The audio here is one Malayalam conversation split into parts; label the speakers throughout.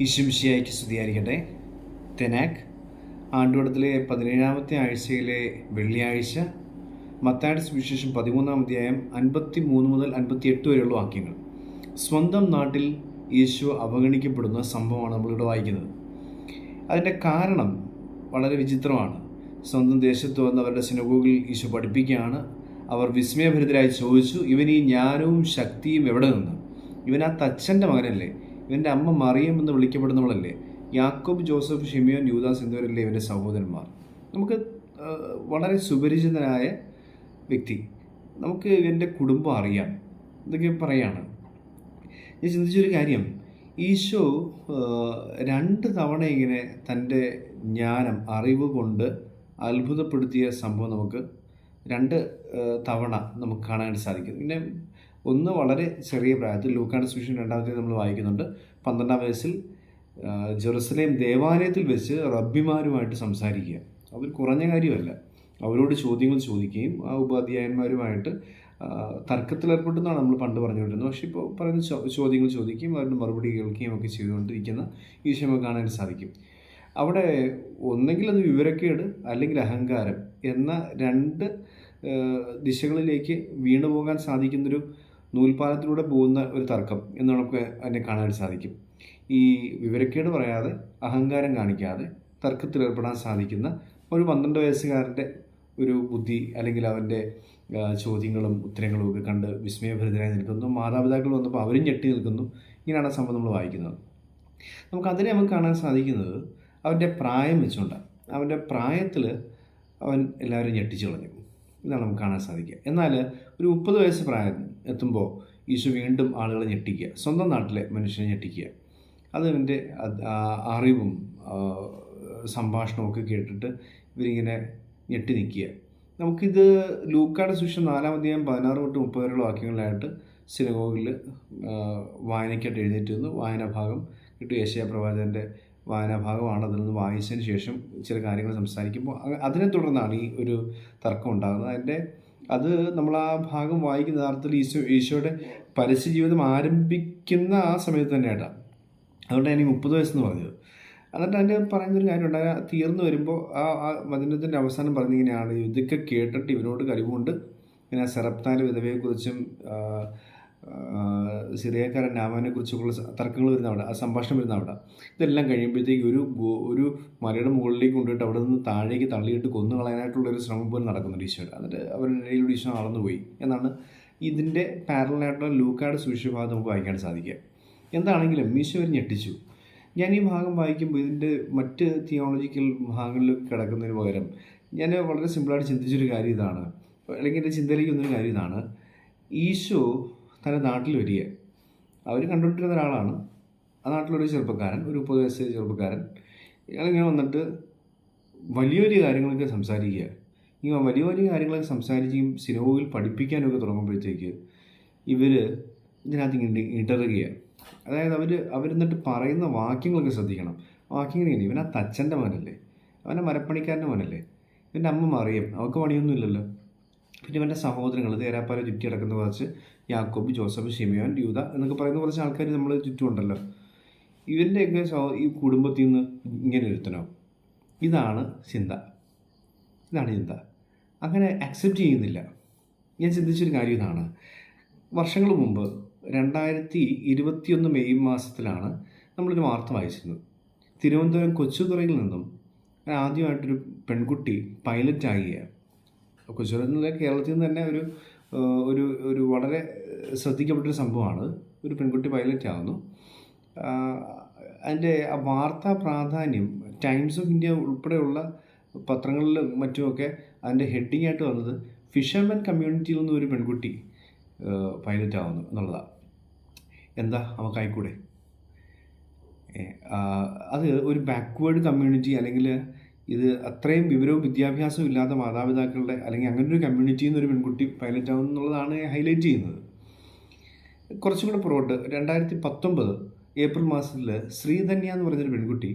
Speaker 1: ഈശുമിശിയായിക്ക് സ്തുതിയായിരിക്കട്ടെ തെനാക് ആണ്ടുവടത്തിലെ പതിനേഴാമത്തെ ആഴ്ചയിലെ വെള്ളിയാഴ്ച മത്തായുടെ സുവിശേഷം പതിമൂന്നാം അധ്യായം അൻപത്തി മൂന്ന് മുതൽ അൻപത്തി എട്ട് വരെയുള്ള വാക്യങ്ങൾ. സ്വന്തം നാട്ടിൽ യേശു അവഗണിക്കപ്പെടുന്ന സംഭവമാണ് നമ്മളിവിടെ വായിക്കുന്നത്. അതിന്റെ കാരണം വളരെ വിചിത്രമാണ്. സ്വന്തം ദേശത്ത് വന്ന് അവരുടെ സിനഗോഗിൽ ഈശോ പഠിപ്പിക്കുകയാണ്. അവർ വിസ്മയഭരിതരായി ചോദിച്ചു ഇവൻ ഈ ജ്ഞാനവും ശക്തിയും എവിടെ നിന്ന്? ഇവൻ ആ തച്ചന്റെ മകനല്ലേ? ഇവന്റെ അമ്മ മറിയം എന്ന് വിളിക്കപ്പെടുന്നവളല്ലേ? യാക്കോബ് ജോസഫ് ഷിമിയോൻ യൂദാസ് എന്നിവരല്ലേ ഇവന്റെ സഹോദരന്മാർ. നമുക്ക് വളരെ സുപരിചിതനായ വ്യക്തി. നമുക്ക് ഇവന്റെ കുടുംബം അറിയാം. ഇതൊക്കെ പറയാണ്. ഞാൻ ചിന്തിച്ചൊരു കാര്യം. ഈശോ രണ്ട് തവണ ഇങ്ങനെ തന്റെ ജ്ഞാനം അറിവ് കൊണ്ട് അത്ഭുതപ്പെടുത്തിയ സംഭവം നമുക്ക് രണ്ട് തവണ നമുക്ക് കാണാനായിട്ട് സാധിക്കും. പിന്നെ ഒന്ന് വളരെ ചെറിയ പ്രായത്തിൽ ലൂക്കാൻഡ് സുവിശേഷം രണ്ടാമത്തെ നമ്മൾ വായിക്കുന്നുണ്ട്. പന്ത്രണ്ടാം വയസ്സിൽ ജെറുസലേം ദേവാലയത്തിൽ വെച്ച് റബ്ബിമാരുമായിട്ട് സംസാരിക്കുക. അവർ കുറഞ്ഞ കാര്യമല്ല. അവരോട് ചോദ്യങ്ങൾ ചോദിക്കുകയും ആ ഉപാധ്യായന്മാരുമായിട്ട് തർക്കത്തിലേർപ്പെട്ടെന്നാണ് നമ്മൾ പണ്ട് പറഞ്ഞുകൊണ്ടിരുന്നത്. പക്ഷേ ഇപ്പോൾ പറയുന്ന ചോദ്യങ്ങൾ ചോദിക്കുകയും അവരുടെ മറുപടി കേൾക്കുകയും ഒക്കെ ചെയ്തുകൊണ്ടിരിക്കുന്ന ഈ നമുക്ക് കാണാൻ സാധിക്കും. അവിടെ ഒന്നെങ്കിൽ അത് വിവരക്കേട് അല്ലെങ്കിൽ അഹങ്കാരം എന്ന രണ്ട് ദിശകളിലേക്ക് വീണുപോകാൻ സാധിക്കുന്നൊരു നൂൽപാലത്തിലൂടെ പോകുന്ന ഒരു തർക്കം എന്ന് നമുക്ക് അതിനെ കാണാൻ സാധിക്കും. ഈ വിവരക്കേട് പറയാതെ അഹങ്കാരം കാണിക്കാതെ തർക്കത്തിലേർപ്പെടാൻ സാധിക്കുന്ന ഒരു പന്ത്രണ്ട് വയസ്സുകാരന്റെ ഒരു ബുദ്ധി അല്ലെങ്കിൽ അവന്റെ ചോദ്യങ്ങളും ഉത്തരങ്ങളും ഒക്കെ കണ്ട് വിസ്മയഭരിതരായി നിൽക്കുന്നു. മാതാപിതാക്കൾ വന്നപ്പോൾ അവരും ഞെട്ടി നിൽക്കുന്നു. ഇങ്ങനെയാണ് സംഭവം നമ്മൾ വായിക്കുന്നത്. നമുക്ക് അതിനെ നമുക്ക് കാണാൻ സാധിക്കുന്നത് അവന്റെ പ്രായം വെച്ചുകൊണ്ടാണ്. അവന്റെ പ്രായത്തിൽ അവൻ എല്ലാവരും ഞെട്ടിച്ചു കളഞ്ഞു. ഇതാണ് നമുക്ക് കാണാൻ സാധിക്കുക. എന്നാൽ ഒരു മുപ്പത് വയസ്സ് പ്രായം എത്തുമ്പോൾ ഈശോ വീണ്ടും ആളുകളെ ഞെട്ടിക്കുക സ്വന്തം നാട്ടിലെ മനുഷ്യനെ ഞെട്ടിക്കുക. അതിന്റെ അറിവും സംഭാഷണമൊക്കെ കേട്ടിട്ട് ഇവരിങ്ങനെ ഞെട്ടി നിൽക്കുക. നമുക്കിത് ലൂക്കാട് സുവിശേഷം നാലാം അധ്യായം പതിനാറ് തൊട്ട് മുപ്പത് വരെയുള്ള വാക്യങ്ങളിലായിട്ട് സിനഗോഗിൽ വായനയ്ക്കായിട്ട് എഴുന്നേറ്റ് വന്നു വായനാഭാഗം കിട്ടു യേശയ പ്രവാചകന്റെ വായനാ ഭാഗമാണ് അതിൽ നിന്ന് വായിച്ചതിന് ശേഷം ചില കാര്യങ്ങൾ സംസാരിക്കുമ്പോൾ അതിനെ തുടർന്നാണ് ഈ ഒരു തർക്കം ഉണ്ടാകുന്നത്. അതിന്റെ അത് നമ്മൾ ആ ഭാഗം വായിക്കുന്ന യഥാർത്ഥത്തിൽ ഈശോ ഈശോയുടെ പരസ്യ ജീവിതം ആരംഭിക്കുന്ന ആ സമയത്ത് തന്നെയായിട്ടാണ്. അതുകൊണ്ട് ഞാൻ ഈ മുപ്പത് വയസ്സെന്ന് പറഞ്ഞത്. എന്നിട്ട് അതിന്റെ പറയുന്നൊരു കാര്യമുണ്ട്. ഉണ്ടായ തീർന്നു വരുമ്പോൾ ആ ആ വചനത്തിന്റെ അവസാനം പറഞ്ഞിങ്ങനെയാണ്. ഇതൊക്കെ കേട്ടിട്ട് ഇവരോട് കഴിവുകൊണ്ട് ഇങ്ങനെ സെറപ്താന്റെ വിധവയെക്കുറിച്ചും ആ, ആ, സിറിയക്കാരൻ നാമാനെ കുറിച്ചുള്ള തർക്കങ്ങൾ വരുന്ന അവിടെ ആ സംഭാഷണം വരുന്ന അവിടെ. ഇതെല്ലാം കഴിയുമ്പോഴത്തേക്ക് ഒരു ഒരു മലയുടെ മുകളിലേക്ക് കൊണ്ടുപോയിട്ട് അവിടെ നിന്ന് താഴേക്ക് തള്ളിയിട്ട് കൊന്നു കളയാനായിട്ടുള്ള ഒരു ശ്രമം പോലും നടക്കുന്നുണ്ട് ഈശോയുടെ. എന്നിട്ട് അവരുടെ ഇടയിലൂടെ ഈശോ നടന്നുപോയി. എന്നാണ് ഇതിന്റെ പാരലായിട്ടുള്ള ലൂക്കാട് സുവിശേഷഭാഗം നമുക്ക് വായിക്കാൻ സാധിക്കുക. എന്താണെങ്കിലും ഈശോ ഞെട്ടിച്ചു. ഞാൻ ഈ ഭാഗം വായിക്കുമ്പോൾ ഇതിന്റെ മറ്റ് തിയോളജിക്കൽ ഭാഗങ്ങളിൽ കിടക്കുന്നതിന് പകരം ഞാൻ വളരെ സിമ്പിളായിട്ട് ചിന്തിച്ചൊരു കാര്യം ഇതാണ്. അല്ലെങ്കിൽ എന്റെ ചിന്തയിലേക്ക് വന്നൊരു കാര്യം ഇതാണ്. ഈശോ തന്റെ നാട്ടിൽ വരിക അവർ കണ്ടുകൊണ്ടിരുന്ന ഒരാളാണ്. ആ നാട്ടിലൊരു ചെറുപ്പക്കാരൻ ഒരു മുപ്പത് വയസ്സ് ചെറുപ്പക്കാരൻ. ഇയാളിങ്ങനെ വന്നിട്ട് വലിയ വലിയ കാര്യങ്ങളൊക്കെ സംസാരിക്കുക. ഈ വലിയ വലിയ കാര്യങ്ങളൊക്കെ സംസാരിക്കുകയും സിനിമയിൽ പഠിപ്പിക്കാനൊക്കെ തുടങ്ങുമ്പോഴത്തേക്ക് ഇവർ ഇതിനകത്ത് ഇങ്ങനെ ഇടറുകയാണ് അതായത് അവർ അവരെന്നിട്ട് പറയുന്ന വാക്യങ്ങളൊക്കെ ശ്രദ്ധിക്കണം. വാക്യങ്ങൾ ഇങ്ങനെ ഇവൻ ആ തച്ചന്റെ മകനല്ലേ അവന്റെ മരപ്പണിക്കാരന്റെ മകനല്ലേ ഇവന്റെ അമ്മ മറിയും അവൾക്ക് പണിയൊന്നും ഇല്ലല്ലോ. പിന്നെ ഇവന്റെ സഹോദരങ്ങൾ തേരാപ്പാല ചുറ്റി കിടക്കുന്ന കുറച്ച് യാക്കോബ് ജോസഫ് ഷിമിയോൻ യൂത എന്നൊക്കെ പറയുന്ന കുറച്ച് ആൾക്കാർ നമ്മൾ ചുറ്റുമുണ്ടല്ലോ. ഇവന്റെയൊക്കെ സഹോ- ഈ കുടുംബത്തിൽ നിന്ന് ഇങ്ങനെ ഒരുത്തനോ? ഇതാണ് ചിന്ത. ഇതാണ് ചിന്ത. അങ്ങനെ അക്സെപ്റ്റ് ചെയ്യുന്നില്ല. ഞാൻ ചിന്തിച്ചൊരു കാര്യം ഇതാണ്. വർഷങ്ങൾ മുമ്പ് രണ്ടായിരത്തി ഇരുപത്തിയൊന്ന് മെയ് മാസത്തിലാണ് നമ്മളൊരു വാർത്ത വായിച്ചിരുന്നത്. തിരുവനന്തപുരം കൊച്ചുതുറയിൽ നിന്നും ആദ്യമായിട്ടൊരു പെൺകുട്ടി പൈലറ്റ് കൊച്ചുതുറ എന്നുള്ള കേരളത്തിൽ നിന്ന് തന്നെ ഒരു ഒരു ഒരു വളരെ ശ്രദ്ധിക്കപ്പെട്ടൊരു സംഭവമാണ്. ഒരു പെൺകുട്ടി പൈലറ്റ് ആകുന്നു ആ, അതിന്റെ ആ വാർത്താ പ്രാധാന്യം ടൈംസ് ഓഫ് ഇന്ത്യ ഉൾപ്പെടെയുള്ള പത്രങ്ങളിലും മറ്റുമൊക്കെ അതിന്റെ ഹെഡിങ് ആയിട്ട് വന്നത് ഫിഷർമെൻ കമ്മ്യൂണിറ്റിയിൽ നിന്ന് ഒരു പെൺകുട്ടി പൈലറ്റ് ആവുന്നു എന്നുള്ളതാണ് എന്താ? നമുക്കായിക്കൂടെ ഏ, അത് ഒരു ബാക്ക്വേർഡ് കമ്മ്യൂണിറ്റി അല്ലെങ്കിൽ ഇത് അത്രയും വിവരവും വിദ്യാഭ്യാസവും ഇല്ലാത്ത മാതാപിതാക്കളുടെ അല്ലെങ്കിൽ അങ്ങനെ ഒരു കമ്മ്യൂണിറ്റിയിൽ നിന്ന് ഒരു പെൺകുട്ടി പൈലറ്റ് ആവുന്നു എന്നുള്ളതാണ് ഹൈലൈറ്റ് ചെയ്യുന്നത്. കുറച്ചും കൂടെ പുറകോട്ട്. രണ്ടായിരത്തി പത്തൊമ്പത് ഏപ്രിൽ മാസത്തിൽ ശ്രീധന്യ എന്ന് പറഞ്ഞൊരു പെൺകുട്ടി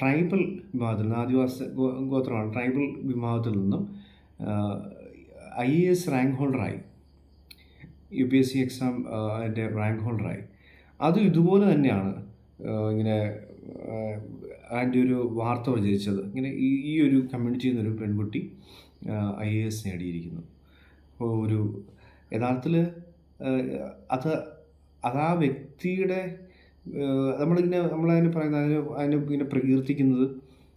Speaker 1: ട്രൈബൽ വിഭാഗത്തിൽ നിന്ന് ആദിവാസി ഗോത്രമാണ് ട്രൈബൽ വിഭാഗത്തിൽ നിന്നും I A S rank ഹോൾഡറായി U P S C exam അതിന്റെ റാങ്ക് ഹോൾഡറായി അതും ഇതുപോലെ തന്നെയാണ് ഇങ്ങനെ അതിന്റെ ഒരു വാർത്ത പ്രചരിച്ചത്. ഇങ്ങനെ ഈ ഒരു കമ്മ്യൂണിറ്റിയിൽ നിന്നൊരു പെൺകുട്ടി ഐ എ എസ് നേടിയിരിക്കുന്നു. ഒരു യഥാർത്ഥത്തിൽ അത് അത് ആ വ്യക്തിയുടെ നമ്മളിങ്ങനെ നമ്മളതിനെ പറയുന്നത് അതിന് അതിനെ ഇങ്ങനെ പ്രകീർത്തിക്കുന്നത്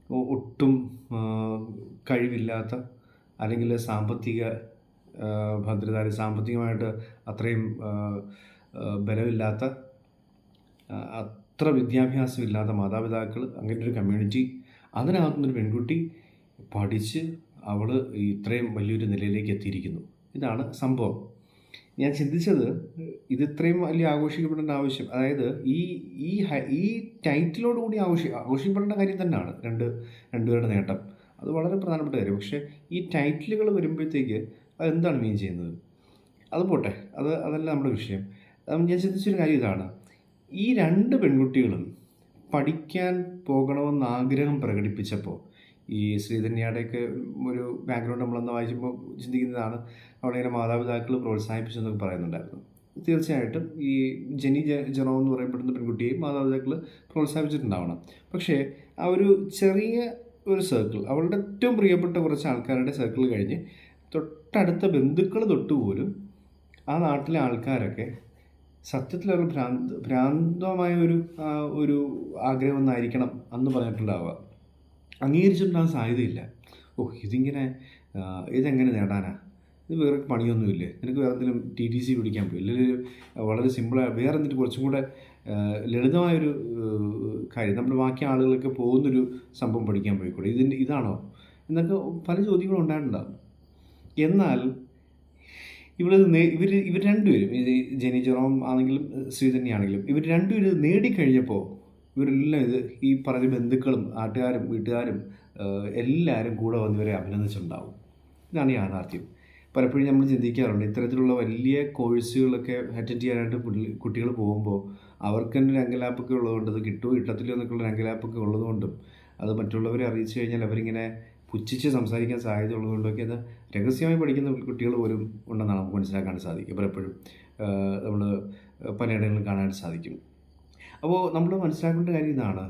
Speaker 1: ഒട്ടും കഴിവില്ലാത്ത അല്ലെങ്കിൽ സാമ്പത്തിക ഭദ്രത സാമ്പത്തികമായിട്ട് അത്രയും ബലമില്ലാത്ത അത്ര വിദ്യാഭ്യാസമില്ലാത്ത മാതാപിതാക്കൾ അങ്ങനെ ഒരു കമ്മ്യൂണിറ്റി അതിനകത്തുനിന്നൊരു പെൺകുട്ടി പഠിച്ച് അവൾ ഇത്രയും വലിയൊരു നിലയിലേക്ക് എത്തിയിരിക്കുന്നു. ഇതാണ് സംഭവം. ഞാൻ ചിന്തിച്ചത് ഇത് ഇത്രയും വലിയ ആഘോഷിക്കപ്പെടേണ്ട ആവശ്യം അതായത് ഈ ഈ ഈ ടൈറ്റിലോട് കൂടി ആഘോഷി ആഘോഷിക്കപ്പെടേണ്ട കാര്യം തന്നെയാണ് രണ്ട് രണ്ടുപേരുടെ നേട്ടം. അത് വളരെ പ്രധാനപ്പെട്ട കാര്യം. പക്ഷേ ഈ ടൈറ്റിലുകൾ വരുമ്പോഴത്തേക്ക് അതെന്താണ് മീൻ ചെയ്യുന്നത്? അത് പോട്ടെ. അത് അതല്ല നമ്മുടെ വിഷയം. ഞാൻ ചിന്തിച്ചൊരു കാര്യം ഇതാണ്. ഈ രണ്ട് പെൺകുട്ടികളും പഠിക്കാൻ പോകണമെന്ന് ആഗ്രഹം പ്രകടിപ്പിച്ചപ്പോൾ ഈ ശ്രീധന്യയുടെയൊക്കെ ഒരു ബാക്ക്ഗ്രൗണ്ട് നമ്മളന്ന് വായിക്കുമ്പോൾ ചിന്തിക്കുന്നതാണ് അവളിങ്ങനെ മാതാപിതാക്കൾ പ്രോത്സാഹിപ്പിച്ചെന്നൊക്കെ പറയുന്നുണ്ടായിരുന്നു. തീർച്ചയായിട്ടും ഈ ജെനി ജെറോ എന്ന് പറയപ്പെടുന്ന പെൺകുട്ടിയെ മാതാപിതാക്കൾ പ്രോത്സാഹിപ്പിച്ചിട്ടുണ്ടാവണം. പക്ഷേ ആ ഒരു ചെറിയ ഒരു സർക്കിൾ അവളുടെ ഏറ്റവും പ്രിയപ്പെട്ട കുറച്ച് ആൾക്കാരുടെ സർക്കിൾ കഴിഞ്ഞ് തൊട്ടടുത്ത ബന്ധുക്കൾ തൊട്ടുപോലും ആ നാട്ടിലെ ആൾക്കാരൊക്കെ സത്യത്തിലൊരു ഭ്രാന്ത് ഭ്രാന്തമായ ഒരു ഒരു ആഗ്രഹം ഒന്നായിരിക്കണം അന്ന് പറഞ്ഞിട്ടുണ്ടാവുക. അംഗീകരിച്ചിട്ടുണ്ടാകാൻ സാധ്യതയില്ല. ഓ ഇതിങ്ങനെ ഇതെങ്ങനെ നേടാനാ? ഇത് വേറെ പണിയൊന്നുമില്ലേ? നിനക്ക് വേറെ എന്തെങ്കിലും ടി ടി സി പിടിക്കാൻ പോയി അല്ലെങ്കിൽ വളരെ സിമ്പിളായ വേറെ എന്തെങ്കിലും കുറച്ചും കൂടെ ലളിതമായൊരു കാര്യം. നമ്മൾ ബാക്കി ആളുകളൊക്കെ പോകുന്നൊരു സംഭവം പഠിക്കാൻ പോയിക്കൂടെ ഇതിന്റെ ഇതാണോ? എന്നൊക്കെ പല ചോദ്യങ്ങളും ഉണ്ടായിട്ടുണ്ടാകും എന്നാൽ ഇവിടെ ഇവർ ഇവർ രണ്ടുപേരും ഇത് ജെനി ജെറോം ആണെങ്കിലും ശ്രീധന്യ ആണെങ്കിലും ഇവർ രണ്ടുപേരും ഇത് നേടിക്കഴിഞ്ഞപ്പോൾ ഇവരെല്ലാം ഇത് ഈ പറഞ്ഞ ബന്ധുക്കളും നാട്ടുകാരും വീട്ടുകാരും എല്ലാവരും കൂടെ വന്ന് ഇവരെ അഭിനന്ദിച്ചിട്ടുണ്ടാവും. ഇതാണ് യാഥാർത്ഥ്യം പലപ്പോഴും നമ്മൾ ചിന്തിക്കാറുണ്ട് ഇത്തരത്തിലുള്ള വലിയ കോഴ്സുകളൊക്കെ അറ്റൻഡ് ചെയ്യാനായിട്ട് കുട്ടികൾ പോകുമ്പോൾ അവർക്ക് തന്നെ ഒരു അങ്കലാപ്പൊക്കെ ഉള്ളതുകൊണ്ട് അത് കിട്ടുമോ കിട്ടത്തില്ലോ എന്നൊക്കെയുള്ള അങ്കലാപ്പൊക്കെ ഉള്ളതുകൊണ്ടും അത് മറ്റുള്ളവരെ അറിയിച്ചു കഴിഞ്ഞാൽ അവരിങ്ങനെ പുച്ഛിച്ച് സംസാരിക്കാൻ സാധ്യത ഉള്ളതുകൊണ്ടൊക്കെ അത് രഹസ്യമായി പഠിക്കുന്ന കുട്ടികൾ പോലും ഉണ്ടെന്നാണ് നമുക്ക് മനസ്സിലാക്കാൻ സാധിക്കും പലപ്പോഴും നമ്മൾ പലയിടങ്ങളിലും കാണാൻ സാധിക്കും. അപ്പോൾ നമ്മൾ മനസ്സിലാക്കേണ്ട കാര്യം ഇതാണ്.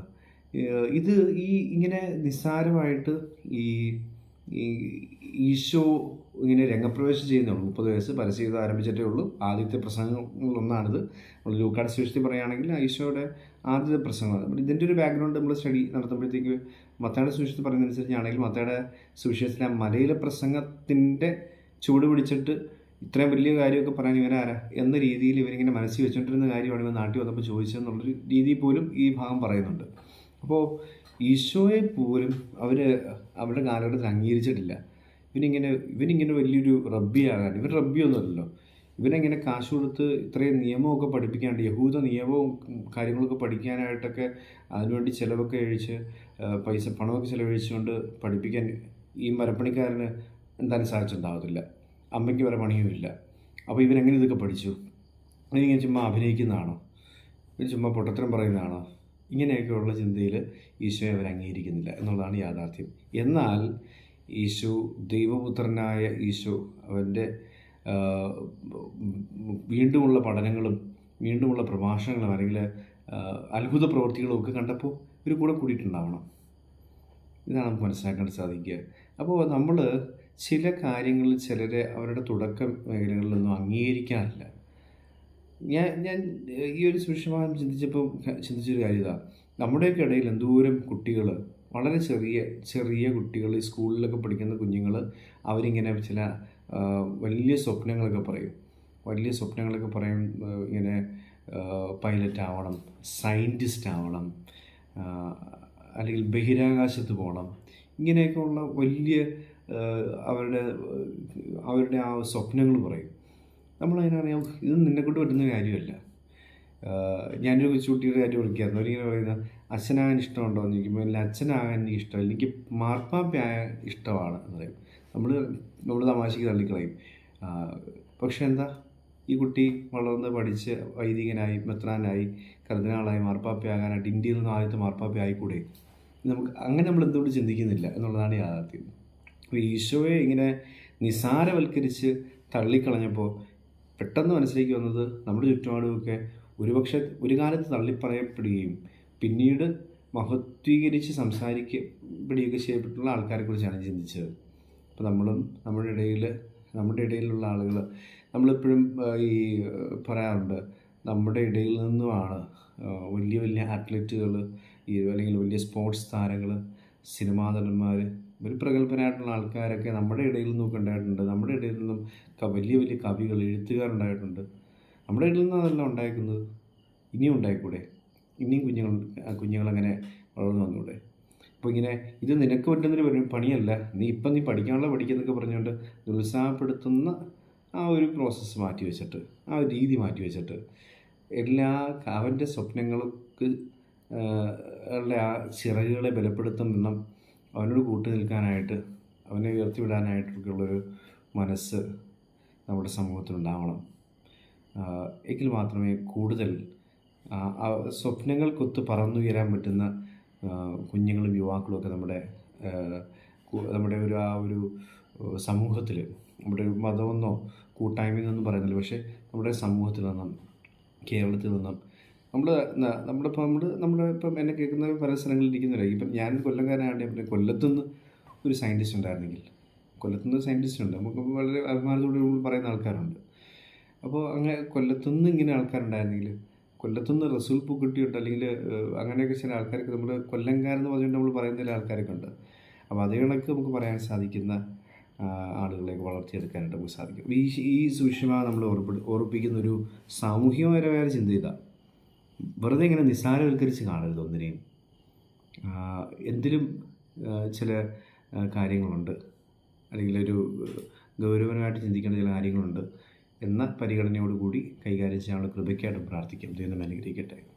Speaker 1: ഇത് ഈ ഇങ്ങനെ നിസ്സാരമായിട്ട് ഈ ഈശോ ഇങ്ങനെ രംഗപ്രവേശം ചെയ്യുന്നേ ഉള്ളൂ മുപ്പത് വയസ്സ് പരസ്യം ആരംഭിച്ചിട്ടേ ഉള്ളൂ. ആദ്യത്തെ പ്രസംഗങ്ങളിലൊന്നാണിത്. നമ്മൾ ലൂക്കാട് സുവിശേഷത്തിൽ പറയുകയാണെങ്കിൽ ഈശോയുടെ ആദ്യത്തെ പ്രസംഗമാണ് ഇതിന്റെ ഒരു ബാക്ക്ഗ്രൗണ്ട് നമ്മൾ സ്റ്റഡി നടത്തുമ്പോഴത്തേക്ക് മത്തയുടെ സുവിശേഷത്തിൽ പറയുന്നതനുസരിച്ചാണെങ്കിൽ മത്തയുടെ സുവിശേഷത്തിലെ മലയിലെ പ്രസംഗത്തിന്റെ ചൂട് പിടിച്ചിട്ട് ഇത്രയും വലിയ കാര്യമൊക്കെ പറയാൻ ഇവരാരാ എന്ന രീതിയിൽ ഇവരിങ്ങനെ മനസ്സിൽ വെച്ചുകൊണ്ടിരുന്ന കാര്യമാണ് ഇവ നാട്ടിൽ വന്നപ്പോൾ ചോദിച്ചതെന്നുള്ളൊരു രീതിയിൽ പോലും ഈ ഭാഗം പറയുന്നുണ്ട്. അപ്പോൾ ഈശോയെ പോലും അവർ അവരുടെ കാലഘട്ടത്തിൽ അംഗീകരിച്ചിട്ടില്ല. ഇവനിങ്ങനെ ഇവനിങ്ങനെ വലിയൊരു റബ്ബിയാകാൻ ഇവൻ റബ്ബിയൊന്നുമല്ലല്ലോ. ഇവനെങ്ങനെ കാശ് കൊടുത്ത് ഇത്രയും നിയമമൊക്കെ പഠിപ്പിക്കാണ്ട് യഹൂദ നിയമവും കാര്യങ്ങളൊക്കെ പഠിക്കാനായിട്ടൊക്കെ അതിനുവേണ്ടി ചിലവൊക്കെ കഴിച്ച് പൈസ പണമൊക്കെ ചിലവഴിച്ചുകൊണ്ട് പഠിപ്പിക്കാൻ ഈ മരപ്പണിക്കാരന് എന്തായാലും സാധിച്ചിട്ടുണ്ടാകത്തില്ല അമ്മയ്ക്ക് വരെ പണിയുമില്ല. അപ്പോൾ ഇവനെങ്ങനെ ഇതൊക്കെ പഠിച്ചു? ഇവനിങ്ങനെ ചുമ്മാ അഭിനയിക്കുന്നതാണോ? ഇവൻ ചുമ്മാ പൊട്ടത്തരം പറയുന്നതാണോ? ഇങ്ങനെയൊക്കെയുള്ള ചിന്തയിൽ ഈശോയെ അവർ അംഗീകരിക്കുന്നില്ല എന്നുള്ളതാണ് യാഥാർത്ഥ്യം. എന്നാൽ ഈശോ ദൈവപുത്രനായ ഈശോ അവന്റെ വീണ്ടുമുള്ള പഠനങ്ങളും വീണ്ടുമുള്ള പ്രഭാഷണങ്ങളും അല്ലെങ്കിൽ അത്ഭുത പ്രവൃത്തികളും ഒക്കെ കണ്ടപ്പോൾ ഇവർ കൂടെ കൂടിയിട്ടുണ്ടാവണം. ഇതാണ് നമുക്ക് മനസ്സിലാക്കാൻ സാധിക്കുക. അപ്പോൾ നമ്മൾ ചില കാര്യങ്ങളിൽ ചിലരെ അവരുടെ തുടക്ക മേഖലകളിലൊന്നും അംഗീകരിക്കാറില്ല. ഞാൻ ഞാൻ ഈ ഒരു സുവിശേഷഭാഗം ചിന്തിച്ചപ്പോൾ ചിന്തിച്ചൊരു കാര്യം ഇതാണ് നമ്മുടെയൊക്കെ ഇടയിൽ എന്തോരം കുട്ടികൾ വളരെ ചെറിയ ചെറിയ കുട്ടികൾ ഈ സ്കൂളിലൊക്കെ പഠിക്കുന്ന കുഞ്ഞുങ്ങൾ അവരിങ്ങനെ ചില വലിയ സ്വപ്നങ്ങളൊക്കെ പറയും. വലിയ സ്വപ്നങ്ങളൊക്കെ പറയും ഇങ്ങനെ പൈലറ്റ് ആവണം സയന്റിസ്റ്റ് ആവണം അല്ലെങ്കിൽ ബഹിരാകാശത്ത് പോകണം. ഇങ്ങനെയൊക്കെയുള്ള വലിയ അവരുടെ അവരുടെ ആ സ്വപ്നങ്ങൾ പറയും. നമ്മളതിനറിയാം ഇത് നിന്നെക്കൊണ്ട് പറ്റുന്ന കാര്യമല്ല. ഞാനൊരു കൊച്ചുകുട്ടിയുടെ കാര്യം വിളിക്കായിരുന്നു. അവരിങ്ങനെ പറയുന്നത് അച്ഛനാകാൻ ഇഷ്ടമുണ്ടോ? എന്ന് ചോദിക്കുമ്പോൾ ഇല്ല അച്ഛനാകാൻ എനിക്ക് ഇഷ്ടമല്ല എനിക്ക് മാർപ്പാപ്പയാകാൻ ഇഷ്ടമാണ് എന്ന് പറയും. നമ്മൾ നമ്മൾ തമാശയ്ക്ക് തള്ളിക്കളയും പക്ഷെ എന്താ ഈ കുട്ടി വളർന്ന് പഠിച്ച് വൈദികനായി മെത്രാനായി കർദിനാളായി മാർപ്പാപ്പയാകാനായിട്ട് ഇന്ത്യയിൽ നിന്ന് ആദ്യത്തെ മാർപ്പാപ്പ ആയിക്കൂടെ നമുക്ക് അങ്ങനെ നമ്മൾ എന്തുകൊണ്ട് ചിന്തിക്കുന്നില്ല എന്നുള്ളതാണ് യാഥാർത്ഥ്യം. അപ്പോൾ ഈശോയെ ഇങ്ങനെ നിസാരവൽക്കരിച്ച് തള്ളിക്കളഞ്ഞപ്പോൾ പെട്ടെന്ന് മനസ്സിലേക്ക് വന്നത് നമ്മുടെ ചുറ്റുപാടുമൊക്കെ ഒരുപക്ഷെ ഒരു കാലത്ത് തള്ളിപ്പറയപ്പെടുകയും പിന്നീട് മഹത്വീകരിച്ച് സംസാരിക്കപ്പെടുകയൊക്കെ ചെയ്യപ്പെട്ടുള്ള ആൾക്കാരെക്കുറിച്ചാണ് ചിന്തിച്ചത്. അപ്പോൾ നമ്മളും നമ്മുടെ ഇടയിൽ നമ്മുടെ ഇടയിലുള്ള ആളുകൾ നമ്മളെപ്പോഴും ഈ പറയാറുണ്ട് നമ്മുടെ ഇടയിൽ നിന്നുമാണ് വലിയ വലിയ അത്ലറ്റുകൾ ഈ അല്ലെങ്കിൽ വലിയ സ്പോർട്സ് താരങ്ങൾ സിനിമാ നടന്മാർ ഒരു പ്രഗത്ഭരായിട്ടുള്ള ആൾക്കാരൊക്കെ നമ്മുടെ ഇടയിൽ നിന്നൊക്കെ ഉണ്ടായിട്ടുണ്ട്. നമ്മുടെ ഇടയിൽ നിന്നും വലിയ വലിയ കവികൾ എഴുത്തുകാരുണ്ടായിട്ടുണ്ട്. നമ്മുടെ ഇടയിൽ നിന്നും അതെല്ലാം ഉണ്ടായിരിക്കുന്നത്. ഇനിയും ഉണ്ടായിക്കൂടെ? ഇനിയും കുഞ്ഞുങ്ങൾ കുഞ്ഞുങ്ങളങ്ങനെ വളർന്നു വന്നൂടെ? അപ്പോൾ ഇങ്ങനെ ഇത് നിനക്ക് പറ്റുന്നൊരു പണി- പണിയല്ല. നീ ഇപ്പം നീ പഠിക്കാനുള്ള പഠിക്കുന്നൊക്കെ പറഞ്ഞുകൊണ്ട് നിരുത്സാഹപ്പെടുത്തുന്ന ആ ഒരു പ്രോസസ്സ് മാറ്റി വെച്ചിട്ട് ആ ഒരു രീതി മാറ്റി വെച്ചിട്ട് എല്ലാ അവന്റെ സ്വപ്നങ്ങൾക്ക് ഉള്ള ആ ചിറകുകളെ ബലപ്പെടുത്തുന്ന അവനോട് കൂട്ടു നിൽക്കാനായിട്ട് അവനെ ഉയർത്തിവിടാനായിട്ടൊക്കെയുള്ളൊരു മനസ്സ് നമ്മുടെ സമൂഹത്തിലുണ്ടാവണം. ആ, എങ്കിൽ മാത്രമേ കൂടുതൽ സ്വപ്നങ്ങൾക്കൊത്ത് പറന്നുയരാൻ പറ്റുന്ന കുഞ്ഞുങ്ങളും യുവാക്കളും ഒക്കെ നമ്മുടെ നമ്മുടെ ഒരു ആ ഒരു സമൂഹത്തിൽ നമ്മുടെ മതമെന്നോ കൂട്ടായ്മ എന്നൊന്നും പറയുന്നില്ല. പക്ഷേ നമ്മുടെ സമൂഹത്തിൽ നിന്നും കേരളത്തിൽ നിന്നും നമ്മൾ നമ്മളിപ്പോൾ നമ്മൾ നമ്മുടെ ഇപ്പം എന്നെ കേൾക്കുന്ന പല സ്ഥലങ്ങളിൽ ഇരിക്കുന്നില്ല. ഇപ്പം ഞാൻ കൊല്ലംകാരനാണെങ്കിൽ പിന്നെ കൊല്ലത്തുനിന്ന് ഒരു സയന്റിസ്റ്റ് ഉണ്ടായിരുന്നെങ്കിൽ കൊല്ലത്തുനിന്ന് സയന്റിസ്റ്റ് ഉണ്ട്. നമുക്ക് വളരെ അഭിമാനത്തോടെ പറയുന്ന ആൾക്കാരുണ്ട്. അപ്പോൾ അങ്ങനെ കൊല്ലത്തുനിന്ന് ഇങ്ങനെ ആൾക്കാരുണ്ടായിരുന്നെങ്കിൽ കൊല്ലത്തുനിന്ന് റസൂൽ പൂക്കുട്ടിയുണ്ട് അല്ലെങ്കിൽ അങ്ങനെയൊക്കെ ചില ആൾക്കാർക്ക് നമ്മൾ കൊല്ലംകാരെന്ന് പറഞ്ഞുകൊണ്ട് നമ്മൾ പറയുന്ന ചില ആൾക്കാരൊക്കെ ഉണ്ട്. അപ്പോൾ അതേ കണക്ക് നമുക്ക് പറയാൻ സാധിക്കുന്ന ആളുകളെയൊക്കെ വളർത്തിയെടുക്കാനായിട്ട് നമുക്ക് സാധിക്കും. ഈ ഈ സുഷമ നമ്മൾ ഓർപ്പി ഓർപ്പിക്കുന്ന ഒരു സാമൂഹികപരമായ ചിന്ത ഇതാണ് വെറുതെ ഇങ്ങനെ നിസ്സാരവൽക്കരിച്ച് കാണരുത് ഒന്നിനെയും. എന്തിനും ചില കാര്യങ്ങളുണ്ട്. അല്ലെങ്കിൽ ഒരു ഗൗരവമായിട്ട് ചിന്തിക്കേണ്ട ചില കാര്യങ്ങളുണ്ട്. എന്ന പരിഗണനയോടുകൂടി കൈകാര്യം ചെയ്യാനുള്ള കൃപയ്ക്കായിട്ട് പ്രാർത്ഥിക്കാം. ദൈവം അനുഗ്രഹിക്കട്ടെ.